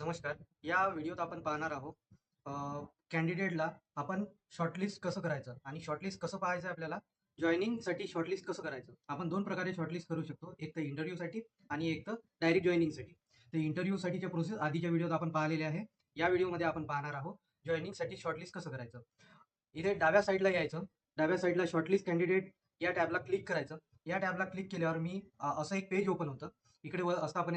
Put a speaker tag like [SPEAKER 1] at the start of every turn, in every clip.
[SPEAKER 1] नमस्कार. या व्हिडिओत आपण पाहणार आहोत कॅन्डिडेटला आपण शॉर्टलिस्ट कसं करायचं आणि शॉर्टलिस्ट कसं पाहायचं आपल्याला? जॉईनिंगसाठी शॉर्टलिस्ट कसं करायचं? आपण दोन प्रकारे शॉर्टलिस्ट करू शकतो. एक तर इंटरव्ह्यूसाठी आणि एक तर डायरेक्ट जॉईनिंगसाठी तर इंटरव्ह्यूसाठीच्या प्रोसेस आधीच्या व्हिडिओत आपण पाहिलेले आहे. या व्हिडिओमध्ये आपण पाहणार आहोत जॉईनिंगसाठी शॉर्टलिस्ट कसं करायचं? इथे डाव्या साईडला यायचं. डाव्या साईडला शॉर्टलिस्ट कॅन्डिडेट या टॅबला क्लिक करायचं. या टॅबला क्लिक केल्यावर मी असं एक पेज ओपन होतं. इकडे व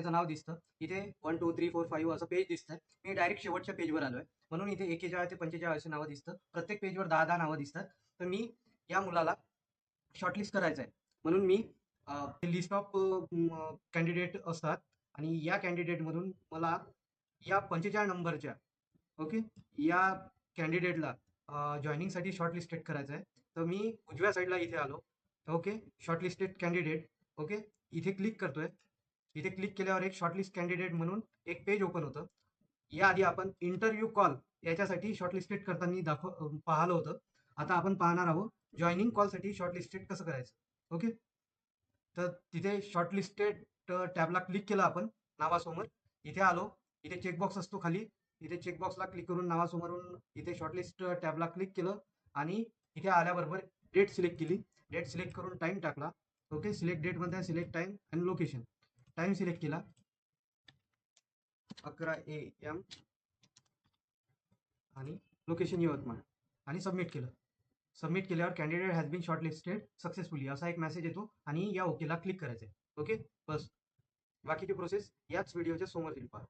[SPEAKER 1] नाव दिसतं. इथे one two three four five असं पेज दिसतंय. मी डायरेक्ट शेवटच्या पेजवर आलोय. म्हणून इथे एकेचाळीस ते पंचेचाळीस असे नावं दिसतं. प्रत्येक पेजवर दहा दहा नावं दिसतात. तर मी या मुलाला शॉर्टलिस्ट करायचं आहे म्हणून मी लिस्ट ऑफ कॅन्डिडेट असतात. आणि या कॅन्डिडेटमधून मला या पंचेचाळीस नंबरच्या ओके या कॅन्डिडेटला जॉईनिंगसाठी शॉर्टलिस्टेड करायचं आहे तर मी उजव्या साईडला इथे आलो. ओके शॉर्टलिस्टेड कॅन्डिडेट ओके इथे क्लिक करतोय. इथे क्लिक केल्यावर एक शॉर्टलिस्ट कॅन्डिडेट म्हणून एक पेज ओपन होतं. याआधी आपण इंटरव्ह्यू कॉल याच्यासाठी शॉर्टलिस्टेड करताना दाखव पाहिलं होतं. आता आपण पाहणार आहोत जॉईनिंग कॉलसाठी शॉर्टलिस्टेड कसं करायचं? ओके तर तिथे शॉर्टलिस्टेड टॅबला क्लिक केलं आपण नावासमोर. इथे आलो. इथे चेकबॉक्स असतो खाली. इथे चेकबॉक्सला क्लिक करून नावासमोरून इथे शॉर्टलिस्ट टॅबला क्लिक केलं. आणि इथे आल्याबरोबर डेट सिलेक्ट केली. डेट सिलेक्ट करून टाइम टाकला. Okay select डेटमध्ये select time and location time select केला. अकरा ए एम आणि लोकेशन यवतमाळ. आणि सबमिट केलं. सबमिट केल्यावर candidate has been shortlisted successfully असा एक मेसेज येतो आणि या ओकेला क्लिक करायचं आहे ओके बस बाकीची प्रोसेस याच व्हिडिओच्या समोर येईल पहा.